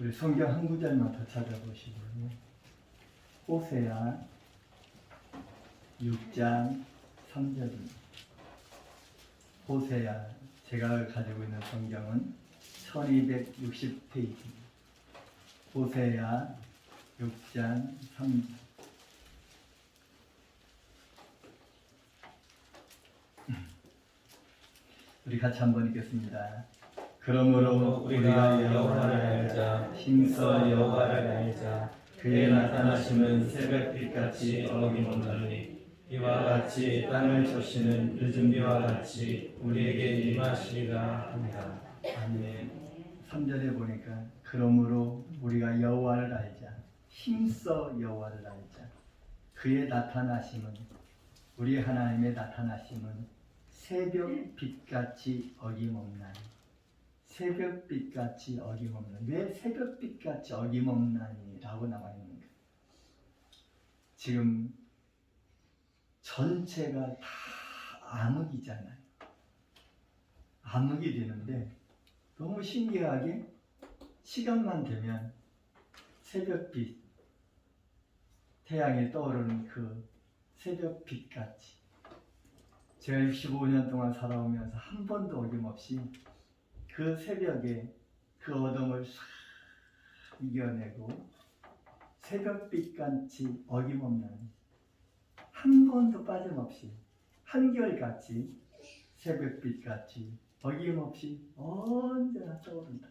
우리 성경 한 구절만 더 찾아보시고요. 호세아 6장 3절입니다. 호세아 제가 가지고 있는 성경은 1260페이지입니다. 호세아 6장 3절 우리 같이 한번 읽겠습니다. 그러므로 우리가 여호와를 알자 힘써 여호와를 알자 그의 나타나심은 새벽빛같이 어김없나니 이와 같이 땅을 조시는 늦은 비와 같이 우리에게 임하시리라 합니다. 아멘. 3절에 보니까 그러므로 우리가 여호와를 알자 힘써 여호와를 알자 그의 나타나심은 우리 하나님의 나타나심은 새벽 빛같이 어김없나니 새벽 빛같이 어김없나니 왜 새벽 빛같이 어김없나니라고 나와 있는가 지금 전체가 다 암흑이잖아요. 암흑이 되는데 너무 신기하게 시간만 되면 새벽빛 태양이 떠오르는 그 새벽빛 같이 제가 65년 동안 살아오면서 한 번도 어김없이 그 새벽에 그 어둠을 싹 이겨내고 새벽빛 같이 어김없는 한 번도 빠짐없이 한결같이 새벽빛 같이 어김없이 언제나 떠오른다.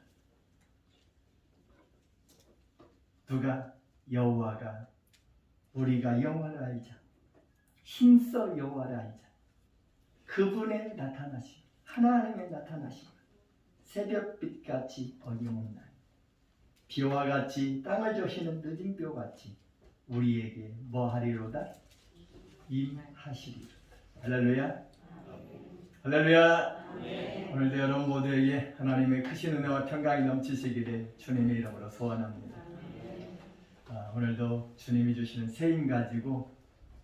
누가 여호와가 우리가 여호와를 알자. 힘써 여호와를 알자. 그분의 나타나심, 하나님의 나타나심, 새벽빛 같이 어김없나 비와 같이 땅을 조시는 늦은 뼈 같이 우리에게 뭐 하리로다 임하시리로다. 할렐루야. 할렐루야. 오늘도 여러분 모두에게 하나님의 크신 은혜와 평강이 넘치시기를 주님의 이름으로 소원합니다. 아, 오늘도 주님이 주시는 새힘 가지고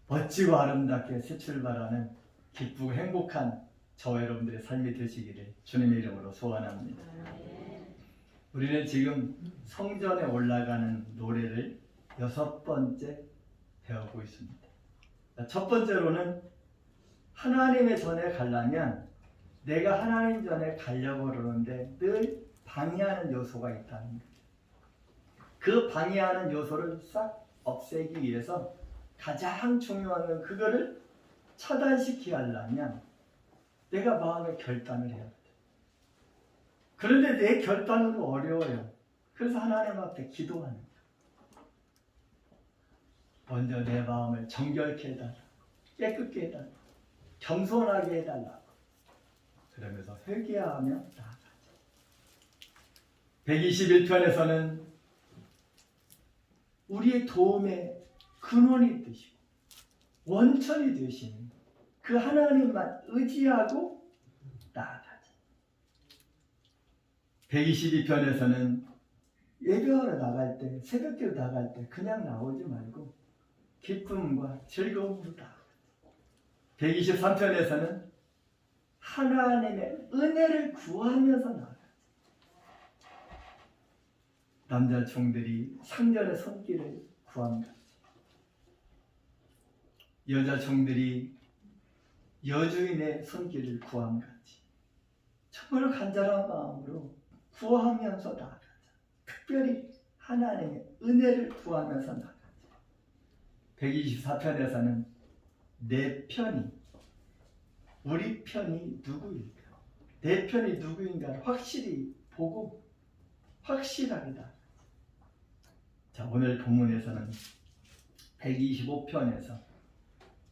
멋지고 아름답게 새 출발하는 기쁘고 행복한 저와 여러분들의 삶이 되시기를 주님의 이름으로 소원합니다. 우리는 지금 성전에 올라가는 노래를 여섯 번째 배우고 있습니다. 첫 번째로는 하나님의 전에 가려면 내가 하나님 전에 가려고 그러는데 늘 방해하는 요소가 있다는 거예요. 그 방해하는 요소를 싹 없애기 위해서 가장 중요한 건 그거를 차단시키게 하려면 내가 마음의 결단을 해야 돼. 그런데 내 결단으로 어려워요. 그래서 하나님 앞에 기도하는 거예요. 먼저 내 마음을 정결케 해달라. 깨끗게 해달라. 겸손하게 해달라. 그러면서 회개하며 나아가자. 121편에서는 우리의 도움의 근원이 되시고 원천이 되시는 그 하나님만 의지하고 나아가자. 122편에서는 예배하러 나갈 때, 새벽기로 나갈 때 그냥 나오지 말고 기쁨과 즐거움으로 나아가자. 123편에서는 하나님의 은혜를 구하면서 나아가자. 남자 종들이 상전의 손길을 구한 같이 여자 종들이 여주인의 손길을 구한 같이 정말 간절한 마음으로 구하면서 나아가자. 특별히 하나님의 은혜를 구하면서 나아가자. 124편에서는 내 편이 우리 편이 누구일까? 내 편이 누구인가 확실히 보고 확실하게 나아가자. 자, 오늘 본문에서는 125편에서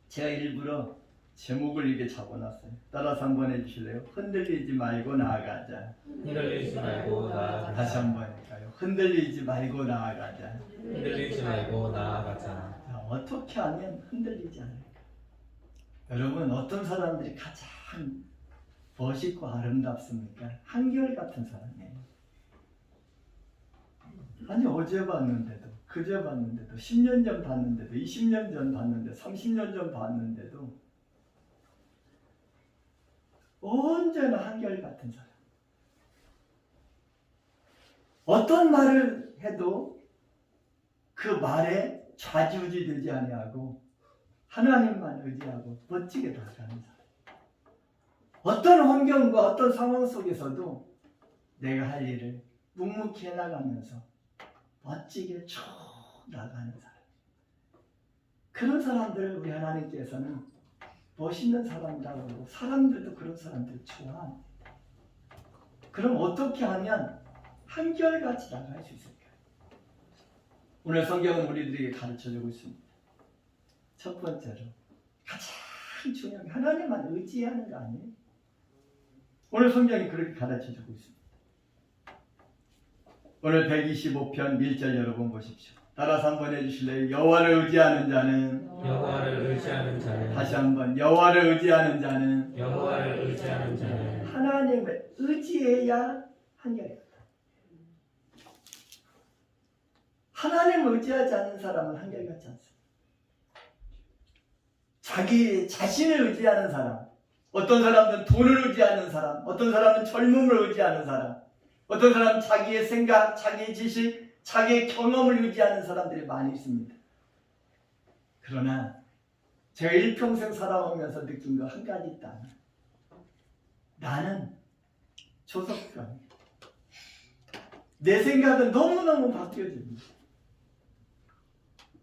제가 일부러 제목을 이렇게 적어놨어요. 따라서 한번 해주실래요? 흔들리지 말고 나아가자. 흔들리지 말고 나아가자. 다시 한번 할까요? 흔들리지 말고 나아가자. 흔들리지 말고 나아가자. 자, 어떻게 하면 흔들리지 않을까? 여러분 어떤 사람들이 가장 멋있고 아름답습니까? 한결같은 사람이에요. 아니 어제 봤는데도 그제 봤는데도 10년 전 봤는데도 20년 전 봤는데 30년 전 봤는데도 언제나 한결같은 사람. 어떤 말을 해도 그 말에 좌지우지 되지 아니하고 하나님만 의지하고 멋지게 나가는 사람. 어떤 환경과 어떤 상황 속에서도 내가 할 일을 묵묵히 해나가면서 멋지게 쭉 나가는 사람. 그런 사람들을 우리 하나님께서는 멋있는 사람이라고 그러고 사람들도 그런 사람들 좋아합니다. 그럼 어떻게 하면 한결같이 나갈 수 있을까요? 오늘 성경은 우리들에게 가르쳐주고 있습니다. 첫 번째로 가장 중요한 게 하나님만 의지하는 거 아니에요? 오늘 성경이 그렇게 가르쳐주고 있습니다. 오늘 125편 1절 여러분 보십시오. 따라서 한번 해주실래요? 여호와를 의지하는 자는 여호와를 의지하는 자는 다시 한번 여호와를 의지하는 자는 여호와를 의지하는 자는 하나님을 의지해야 한결이다. 하나님을 의지하지 않는 사람은 한결같지 않습니다. 자기 자신을 의지하는 사람, 어떤 사람은 돈을 의지하는 사람, 어떤 사람은 젊음을 의지하는 사람, 어떤 사람은 자기의 생각, 자기의 지식, 자기의 경험을 의지하는 사람들이 많이 있습니다. 그러나 제가 일평생 살아오면서 느낀 거 한 가지 있다. 나는 조석관. 내 생각은 너무너무 바뀌어집니다.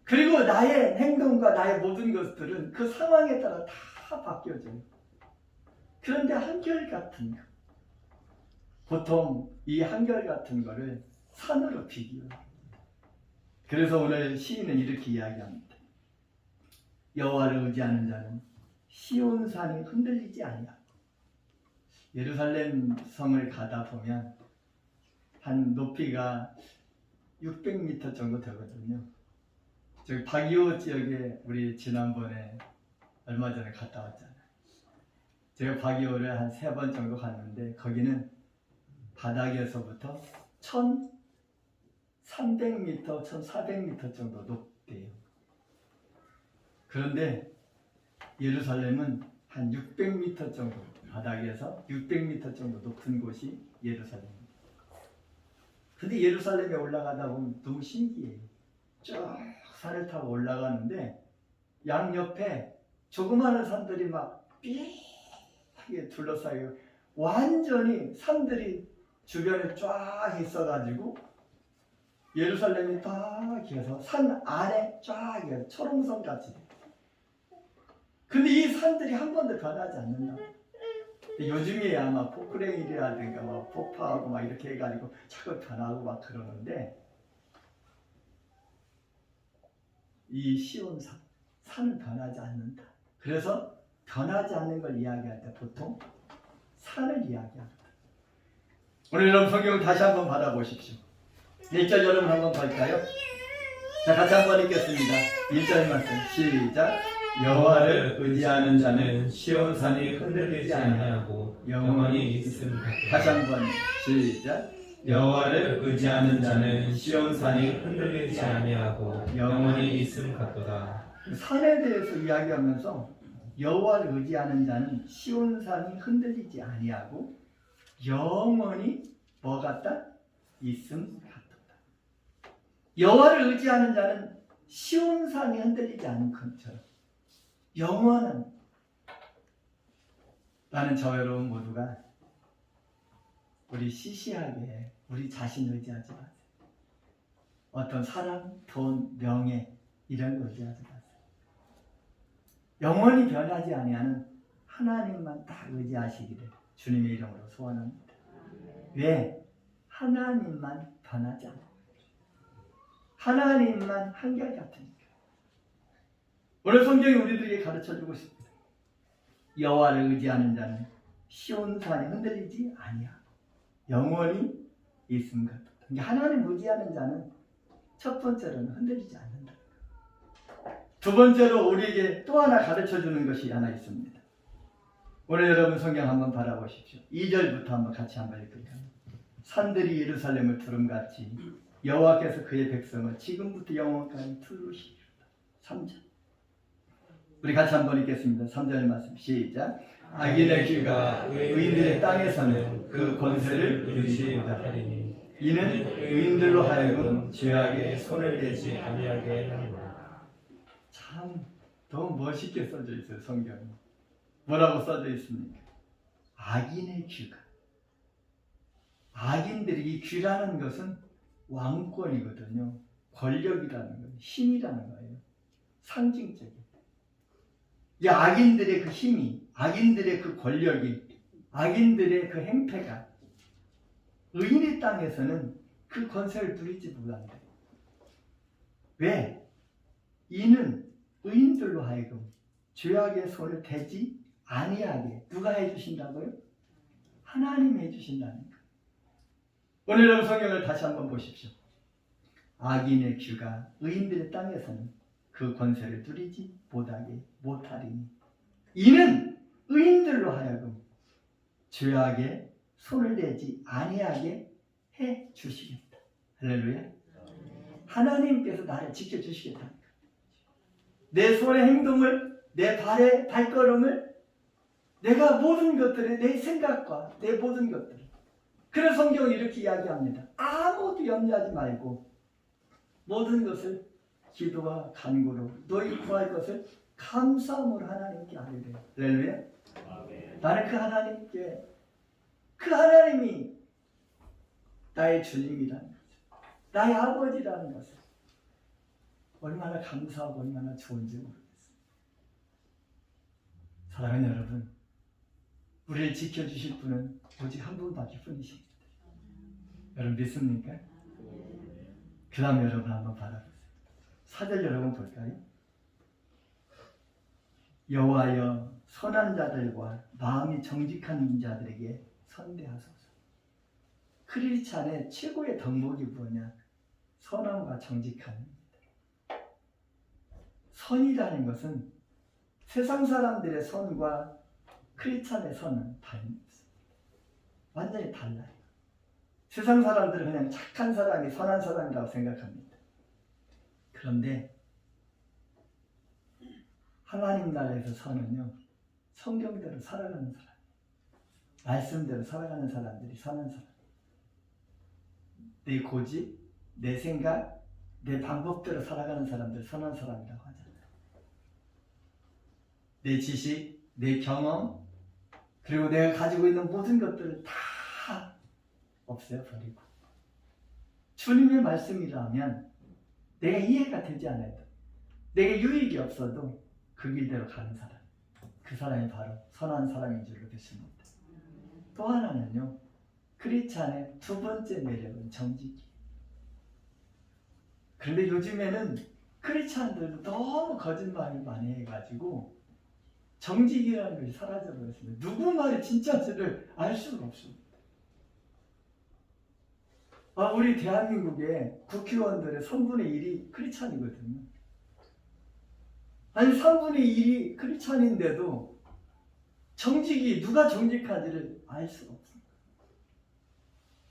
그리고 나의 행동과 나의 모든 것들은 그 상황에 따라 다 바뀌어져요. 그런데 한결같은 거. 보통 이 한결같은 거를 산으로 비교해요. 그래서 오늘 시인은 이렇게 이야기합니다. 여호와를 의지하는 자는 시온 산이 흔들리지 아니하고 예루살렘 성을 가다 보면 한 높이가 600m 정도 되거든요. 저기 박이호 지역에 우리 지난번에 얼마 전에 갔다 왔잖아요. 제가 박이호를 한 세 번 정도 갔는데 거기는 바닥에서부터 1300m, 1400m 정도 높대요. 그런데 예루살렘은 한 600m 정도 바닥에서 600m 정도 높은 곳이 예루살렘입니다. 근데 예루살렘에 올라가다 보면 너무 신기해요. 쭉 산을 타고 올라가는데 양 옆에 조그마한 산들이 막 삐하게 둘러싸여 완전히 산들이 주변에 쫙 있어가지고 예루살렘이 딱 해서 산 안에 쫙 해서 초롱성 같이 돼. 근데 이 산들이 한 번도 변하지 않는다. 요즘에 아마 포크레일이라든가 막 폭파하고 막 이렇게 해가지고 자꾸 변하고 막 그러는데 이 시온산 산은 변하지 않는다. 그래서 변하지 않는 걸 이야기할 때 보통 산을 이야기합니다. 오늘 여러분 성경을 다시 한번 받아보십시오. 1절 여러분 한번 볼까요? 자 같이 한번 읽겠습니다. 1절 말씀 시작 여호와를 의지하는 자는 시온산이 흔들리지 아니하고 영원히 있음 다시 한번 시작 여호와를 의지하는 자는 시온산이 흔들리지 아니하고 영원히 있음 같도다. 산에 대해서 이야기하면서 여호와를 의지하는 자는 시온산이 흔들리지 아니하고 영원히 뭐 같다? 있음 같도다. 여호와를 의지하는 자는 시온산이 흔들리지 않는 것처럼 영원한 나는 저 여러분 모두가 우리 시시하게 우리 자신 의지하지 마세요. 어떤 사람, 돈, 명예 이런 거 의지하지 마세요. 영원히 변하지 아니하는 하나님만 딱 의지하시기를 주님의 이름으로 소원합니다. 왜? 하나님만 변하지 않아요. 하나님만 한결같으니까. 오늘 성경이 우리들에게 가르쳐주고 있습니다. 여호와를 의지하는 자는 시온산이 흔들리지 아니야. 영원히 있음 같다. 그러니까 하나님 의지하는 자는 첫 번째로는 흔들리지 않는다. 두 번째로 우리에게 또 하나 가르쳐 주는 것이 하나 있습니다. 오늘 여러분 성경 한번 바라보십시오. 2절부터 한번 같이 한번 읽을까요? 산들이 예루살렘을 두름같이 여호와께서 그의 백성을 지금부터 영원까지 두르시리로다. 3절. 우리 같이 한번 읽겠습니다. 3절 말씀 시작. 악인의 길과 의인들의 땅에서는 그 권세를 누리지 못하리니 이는 의인들로 하여금 죄악에 손을 대지 아니하게 하리라. 참 너무 멋있게 써져 있어요 성경이 뭐라고 써져 있습니까? 악인의 귀가 악인들이 이 귀라는 것은 왕권이거든요 권력이라는 거예요 힘이라는 거예요 상징적인 이 악인들의 그 힘이 악인들의 그 권력이 악인들의 그 행패가 의인의 땅에서는 그 권세를 누리지 못한다 왜? 이는 의인들로 하여금 죄악의 손을 대지 아니하게 누가 해주신다고요? 하나님이 해주신다는 거. 오늘 여러분 성경을 다시 한번 보십시오. 악인의 귀가 의인들의 땅에서는 그 권세를 누리지 못하게 못하리니 이는 의인들로 하여금 죄악에 손을 대지 아니하게 해 주시겠다. 할렐루야. 하나님께서 나를 지켜 주시겠다. 내 손의 행동을, 내 발의 발걸음을, 내가 모든 것들을, 내 생각과 내 모든 것들. 그래서 성경은 이렇게 이야기합니다. 아무도 염려하지 말고 모든 것을 기도와 간구로 너희 구할 것을 감사함으로 하나님께 아뢰래. 할렐루야. 나는 그 하나님께 그 하나님이 나의 주님이라는 것을, 나의 아버지라는 것을 얼마나 감사하고 얼마나 좋은지 모르겠습니다. 사랑하는 여러분, 우리를 지켜주실 분은 오직 한 분밖에 뿐이십니다. 여러분 믿습니까? 그 다음 여러분 한번 받아보세요. 사절 여러분 볼까요? 여호와여 선한 자들과 마음이 정직한 자들에게 선대하소서. 크리스찬의 최고의 덕목이 뭐냐? 선함과 정직함입니다. 선이라는 것은 세상 사람들의 선과 크리스찬의 선은 다릅니다. 완전히 달라요. 세상 사람들은 그냥 착한 사람이 선한 사람이라고 생각합니다. 그런데 하나님 나라에서 선은요 성경대로 살아가는 사람, 말씀대로 살아가는 사람들이 선한 사람. 내 고집, 내 생각, 내 방법대로 살아가는 사람들 선한 사람이라고 하잖아요. 내 지식, 내 경험, 그리고 내가 가지고 있는 모든 것들을 다 없애버리고 주님의 말씀이라면 내가 이해가 되지 않아도 내게 유익이 없어도 그 길대로 가는 사람 그 사람이 바로 선한 사람인 줄로 믿습니다. 또 하나는요 크리스찬의 두 번째 매력은 정직이 그런데 요즘에는 크리스찬들도 너무 거짓말을 많이 해가지고 정직이라는 것이 사라져버렸습니다. 누구 말이 진짜인지를 알 수가 없습니다. 아, 우리 대한민국의 국회의원들의 3분의 1이 크리스찬이거든요. 아니 3분의 1이 크리스찬인데도 정직이 누가 정직한지를 알 수가 없습니다.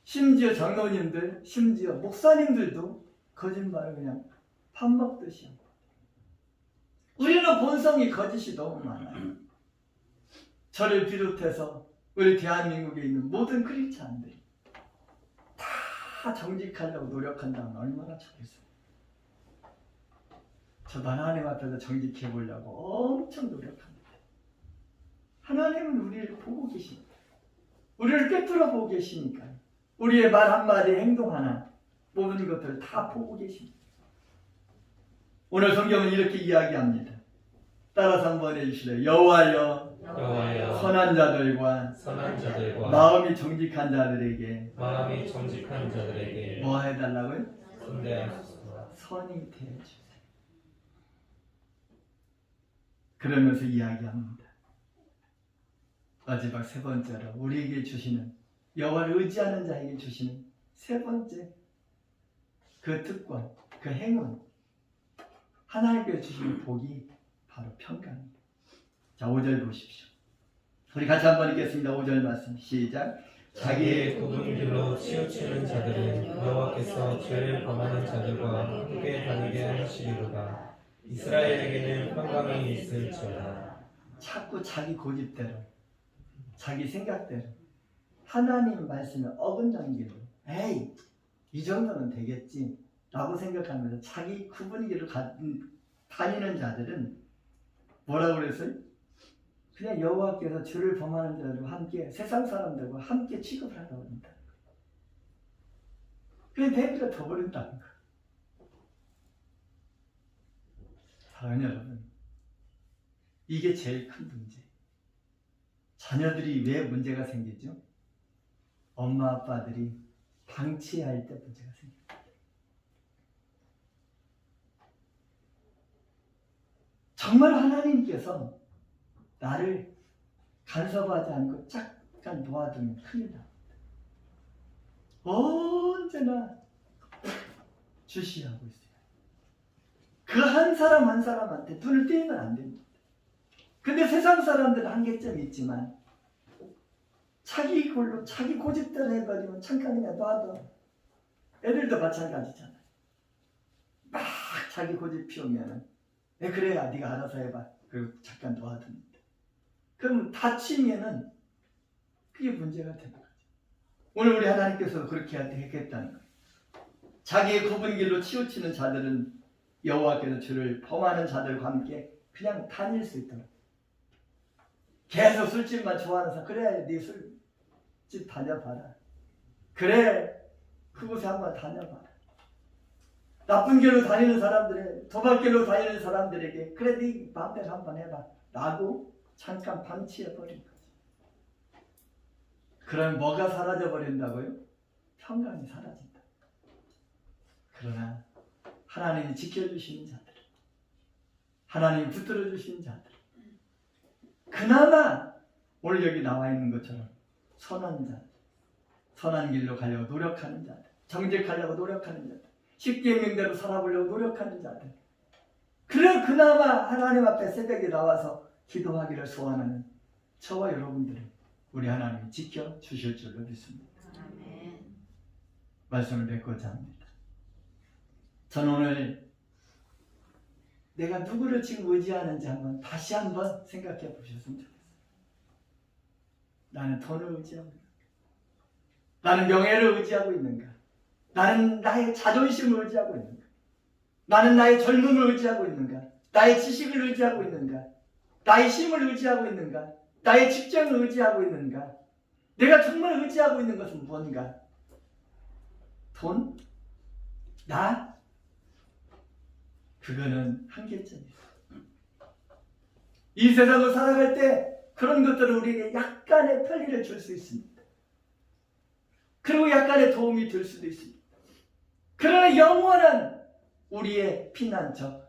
심지어 장로님들, 심지어 목사님들도 거짓말을 그냥 밥 먹듯이 하고 우리는 본성이 거짓이 너무 많아요. 저를 비롯해서 우리 대한민국에 있는 모든 크리스찬들이 다 정직하려고 노력한다면 얼마나 좋겠어요. 저도 하나님 앞에서 정직해 보려고 엄청 노력합니다. 하나님은 우리를 보고 계십니다. 우리를 꿰뚫어 보고 계시니까 우리의 말 한마디 행동 하나 모든 것들을 다 보고 계십니다. 오늘 성경은 이렇게 이야기합니다. 따라서 한번 해주실래요? 여호와여 여호와여 선한 자들과 선한 자들과 마음이 정직한 자들에게 마음이 정직한 자들에게 뭐 해달라고요? 선대하소서. 선이 되어주세요. 그러면서 이야기합니다. 마지막 세 번째로 우리에게 주시는 여호와를 의지하는 자에게 주시는 세 번째 그 특권, 그 행운 하나님께 주시는 복이 바로 평강입니다. 자, 5절 보십시오. 우리 같이 한번 읽겠습니다. 5절 말씀 시작. 자기의 굽은 길로 치우치는 자들은 여호와께서 죄를 범하는 자들과 함께 다니게 하시리로다. 이스라엘에게는 평강이 있을지어다. 자꾸 자기 고집대로, 자기 생각대로, 하나님 말씀에 어긋난 길로, 에이, 이 정도는 되겠지 라고 생각하면서 자기 가, 다니는 자들은 뭐라고 그랬어요? 그냥 여호와께서 주를 범하는 자들과 함께 세상 사람들과 함께 취급을 하라고 합니다. 그게 내버려 둬버린다는 거. 사랑하는 여러분, 이게 제일 큰 문제. 자녀들이 왜 문제가 생기죠? 엄마 아빠들이 방치할 때 문제가 생깁니다. 정말 하나님께서 나를 간섭하지 않고 잠깐 놓아두면 납니다. 언제나 주시하고 있어요. 그 한 사람 한 사람한테 눈을 떼면 안 됩니다. 근데 세상 사람들은 한계점이 있지만 자기 골로 자기 고집대로 해가지고 잠깐 그냥 놔둬. 애들도 마찬가지잖아요. 막 자기 고집 피우면은 네, 그래야 네가 알아서 해봐. 그리고 잠깐 놔둡니다. 그럼 다치면은 그게 문제가 되는 거죠. 오늘 우리 하나님께서 그렇게 하겠다는 거예요. 자기의 굽은 길로 치우치는 자들은 여호와께서 주를 범하는 자들과 함께 그냥 다닐 수 있도록 계속 술집만 좋아하는 사람 그래 네 술집 다녀봐라. 그래 그곳에 한번 다녀봐라. 나쁜 길로 다니는 사람들의 도박길로 다니는 사람들에게 그래 네 마음대로 한번 해봐. 라고 잠깐 방치해 버린 거지. 그럼 뭐가 사라져 버린다고요? 평강이 사라진다. 그러나 하나님이 지켜주시는 자들 하나님이 붙들어 주시는 자들 그나마 오늘 여기 나와 있는 것처럼 선한 자 선한 길로 가려고 노력하는 자들 정직하려고 노력하는 자들 십계명대로 살아보려고 노력하는 자들. 그래 그나마 하나님 앞에 새벽에 나와서 기도하기를 소원하는 저와 여러분들을 우리 하나님이 지켜 주실 줄로 믿습니다. 말씀을 맺고자 합니다. 저는 오늘 내가 누구를 지금 의지하는지 한번 다시 한번 생각해 보셨으면 좋겠어요. 나는 돈을 의지하고 있는가? 나는 명예를 의지하고 있는가? 나는 나의 자존심을 의지하고 있는가? 나는 나의 젊음을 의지하고 있는가? 나의 지식을 의지하고 있는가? 나의 힘을 의지하고 있는가? 나의 직장을 의지하고 있는가? 내가 정말 의지하고 있는 것은 무엇인가? 돈? 나? 그거는 한계점이에요. 이 세상을 살아갈 때 그런 것들은 우리에게 약간의 편리를 줄 수 있습니다. 그리고 약간의 도움이 될 수도 있습니다. 그러나 영원한 우리의 피난처,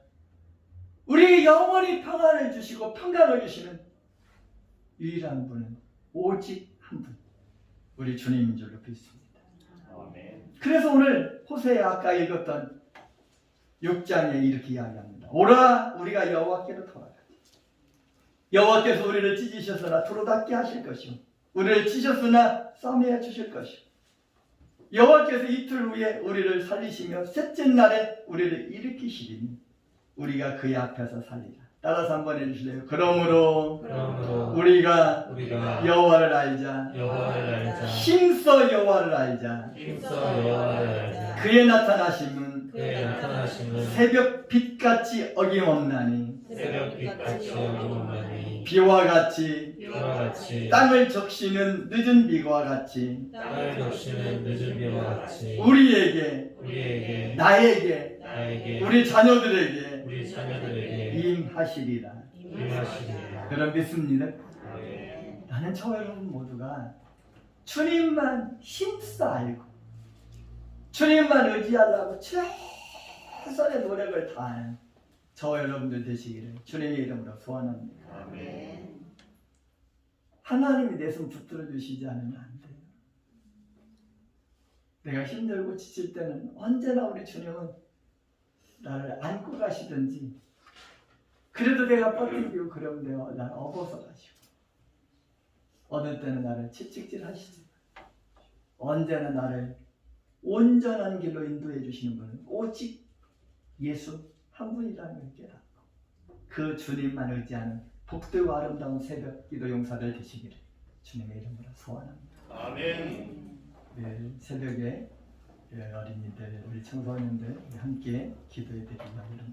우리에게 영원히 평안을 주시고 평강을 주시는 유일한 분은 오직 한 분, 우리 주님인 줄로 믿습니다. 그래서 오늘 호세에 아까 읽었던 6장에 이렇게 이야기합니다. 오라 우리가 여호와께로 돌아가자. 여호와께서 우리를 찢으셨으나 두루닫게 하실 것이요 우리를 찢으셨으나 싸매어 주실 것이요 여호와께서 이틀 후에 우리를 살리시며 셋째 날에 우리를 일으키시리니 우리가 그의 앞에서 살리라. 따라서 한번 해주실래요? 그러므로 그러므로 우리가 우리가 여호와를 알자. 여호와를 알자. 힘써 여호와를 알자. 힘써 여호와를 알자. 그의 나타나심은 나타나심은 새벽 빛같이 어김없나니 새벽 빛같이 어김없나니 비와 같이 비와 같이 땅을 적시는 늦은 비와 같이 땅을 적시는 늦은 비와 같이 우리에게 우리에게 나에게 나에게 우리 자녀들에게 우리 자녀들에게 임하시리라. 임하시리라. 여러분 믿습니다. 아멘. 나는 저 여러분 모두가 주님만 힘써 알고 주님만 의지하려고 최선의 노력을 다하는 저 여러분들 되시기를 주님의 이름으로 소원합니다. 아멘. 하나님이 내 손 붙들어 주시지 않으면 안 돼요. 내가 힘들고 지칠 때는 언제나 우리 주님은 나를 안고 가시든지 그래도 내가 뻗기고 그러면 내가 날 업어서 가시고 어느 때는 나를 채찍질 하시지 언제나 나를 온전한 길로 인도해 주시는 분은 오직 예수 한 분이라는 걸 깨닫고 그 주님만 의지하는 복되고 아름다운 새벽 기도 용사들 되시기를 주님의 이름으로 소원합니다. 아멘. 내일 새벽에 예, 어린이들, 우리 청소년들 함께 기도해 드리려고 합니다.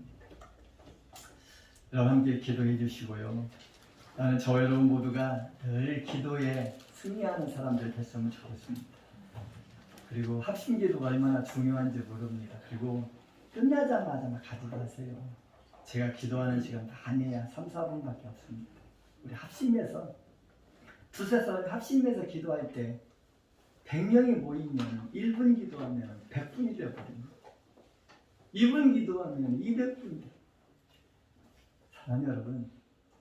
여러분 함께 기도해 주시고요. 나는 저 여러분 모두가 늘 기도에 승리하는 사람들 됐으면 좋겠습니다. 그리고 합심 기도가 얼마나 중요한지 모릅니다. 그리고 끝나자마자 막 가지 마세요. 제가 기도하는 시간 다 아니야. 3, 4분밖에 없습니다. 우리 합심해서 두세 사람이 합심해서 기도할 때 100명이 모이면 1분 기도하면 100분이 되어버립니다. 2분 기도하면 200분이 돼요. 사랑하는 여러분,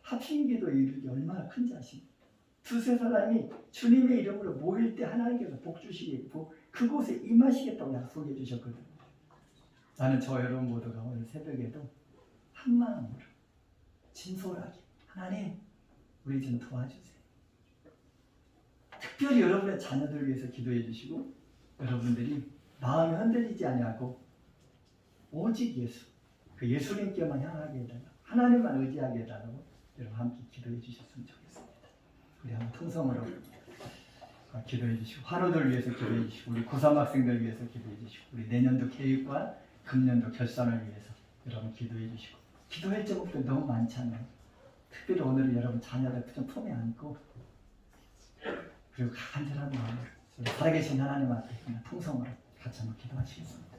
합심 기도 이루기 얼마나 큰지 아십니까? 두세 사람이 주님의 이름으로 모일 때 하나님께서 복 주시겠고 그곳에 임하시겠다고 약속해 주셨거든요. 나는 저 여러분 모두가 오늘 새벽에도 한 마음으로 진솔하게 하나님 우리 좀 도와주세요. 특별히 여러분의 자녀들 위해서 기도해 주시고 여러분들이 마음이 흔들리지 아니하고 오직 예수 그 예수님께만 향하게 해달라 하나님만 의지하게 해달라고 여러분 함께 기도해 주셨으면 좋겠습니다. 우리 한번 통성으로 기도해 주시고 환우들 위해서 기도해 주시고 우리 고3 학생들 위해서 기도해 주시고 우리 내년도 계획과 금년도 결산을 위해서 여러분 기도해 주시고 기도할 제목도 너무 많잖아요. 특별히 오늘은 여러분 자녀들 좀 품에 안고 그리고 간절한 마음으로 살아계신 하나님 앞에 그냥 통성으로 같이 한번 기도하시겠습니다.